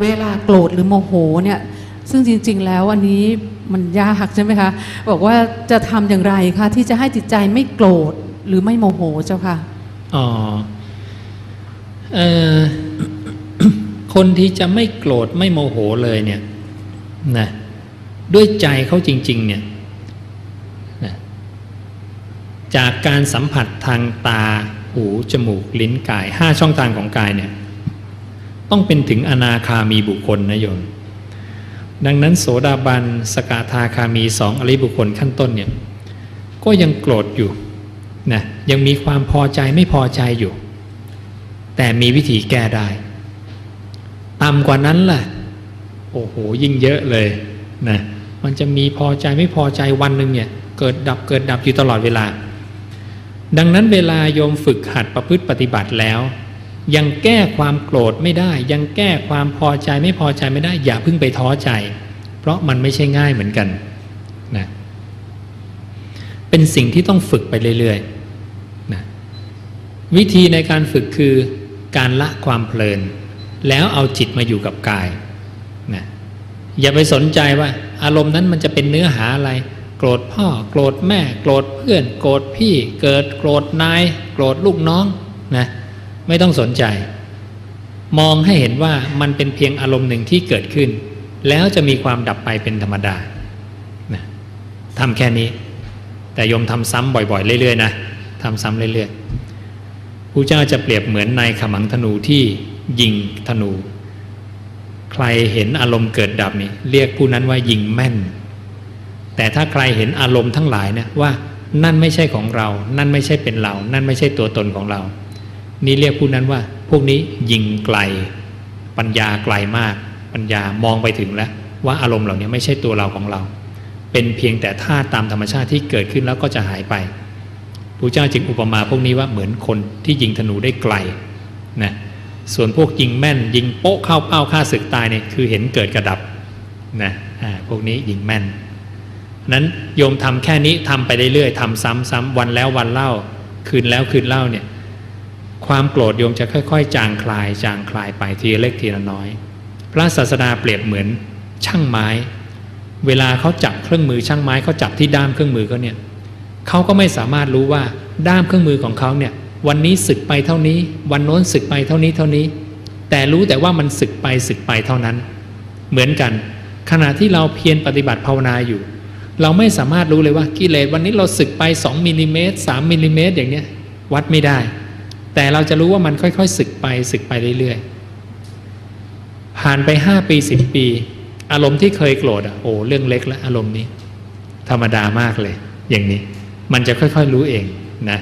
เวลาโกรธหรือโมโหเนี่ยซึ่งจริง ๆ แล้วอันนี้มันยากใช่ไหมคะ บอกว่าจะทำอย่างไรคะที่จะให้จิตใจไม่โกรธหรือไม่โมโหเจ้าค่ะอ๋อเอ่อคนที่จะไม่โกรธไม่โมโหเลยเนี่ยนะด้วยใจเขาจริง ๆ เนี่ยนะจากการสัมผัสทางตา หู จมูก ลิ้นกายห้าช่องทางของกายเนี่ย ต้องเป็นถึงอนาคามีบุคคลนะโยมดังนั้นโสดาบันสกทาคามีสองอริบุคคลขั้นต้นเนี่ยก็ยังโกรธอยู่นะยังมีความพอใจไม่พอใจอยู่ แต่มีวิธีแก้ได้ต่ำกว่านั้นล่ะโอ้โหยิ่งเยอะเลยนะมันจะมีพอใจไม่พอใจวันหนึ่งเนี่ยเกิดดับเกิดดับอยู่ตลอดเวลา ดังนั้นเวลาโยมฝึกหัดประพฤติปฏิบัติแล้ว ยังแก้ความโกรธไม่ได้ ยังแก้ความพอใจไม่พอใจไม่ได้ อย่าเพิ่งไปท้อใจ เพราะมันไม่ใช่ง่ายเหมือนกันนะเป็นสิ่งที่ต้องฝึกไปเรื่อยๆนะวิธีในการฝึกคือการละความเพลิน แล้วเอาจิตมาอยู่กับกายนะอย่าไปสนใจว่า อารมณ์นั้นมันจะเป็นเนื้อหาอะไร โกรธพ่อ โกรธแม่ โกรธเพื่อน โกรธพี่ เกิดโกรธนาย โกรธลูกน้องนะ ไม่ต้องสนใจ มองให้เห็นว่ามันเป็นเพียงอารมณ์หนึ่งที่เกิดขึ้น แล้วจะมีความดับไปเป็นธรรมดานะทำแค่นี้ แต่โยมทำซ้ำบ่อยๆ เรื่อยๆนะทำซ้ำเรื่อยๆผู้เจ้าจะเปรียบเหมือนนายขมังธนูที่ยิงธนู ใครเห็นอารมณ์เกิดดับนี่เรียกผู้นั้นว่ายิงแม่น แต่ถ้าใครเห็นอารมณ์ทั้งหลายเนี่ยว่านั่นไม่ใช่ของเรา นั่นไม่ใช่เป็นเรา นั่นไม่ใช่ตัวตนของเรา นี่เรียกผู้นั้นว่า พวกนี้ยิงไกล ปัญญาไกลมาก ปัญญามองไปถึงแล้ว ว่าอารมณ์เหล่านี้ไม่ใช่ตัวเราของเรา เป็นเพียงแต่ธาตุตามธรรมชาติที่เกิดขึ้นแล้วก็จะหายไปพระเจ้าจึงอุปมาพวกนี้ว่าเหมือนคนที่ยิงธนูได้ไกลนะส่วนพวกยิงแม่น ยิงโป๊ะเข้าเป้าฆ่าศึกตายเนี่ยคือเห็นเกิดกระดับนะพวกนี้ยิงแม่นนั้นโยมทำแค่นี้ทำไปเรื่อยๆทำซ้ำๆวันแล้ววันเล่า คืนแล้วคืนเล่าเนี่ย ความโกรธโยมจะค่อย ๆ จางคลาย จางคลายไปทีละเล็กทีละน้อย พระศาสดาเปรียบเหมือนช่างไม้ เวลาเขาจับเครื่องมือช่างไม้เขาจับที่ด้ามเครื่องมือเขาเนี่ยเขาก็ไม่สามารถรู้ว่าด้ามเครื่องมือของเขาเนี่ยวันนี้สึกไปเท่านี้ วันโน้นสึกไปเท่านี้เท่านี้ แต่รู้แต่ว่ามันสึกไปสึกไปเท่านั้น เหมือนกัน ขณะที่เราเพียรปฏิบัติภาวนาอยู่ เราไม่สามารถรู้เลยว่ากิเลสวันนี้เราสึกไป 2มิลลิเมตร3มิลลิเมตรอย่างเนี้ยวัดไม่ได้ แต่เราจะรู้ว่ามันค่อยๆสึกไปสึกไปเรื่อยๆ ผ่านไปห้าปีสิบปี อารมณ์ที่เคยโกรธอะโอ้เรื่องเล็กแล้วอารมณ์นี้ ธรรมดามากเลย อย่างนี้ มันจะค่อยๆรู้เองนะ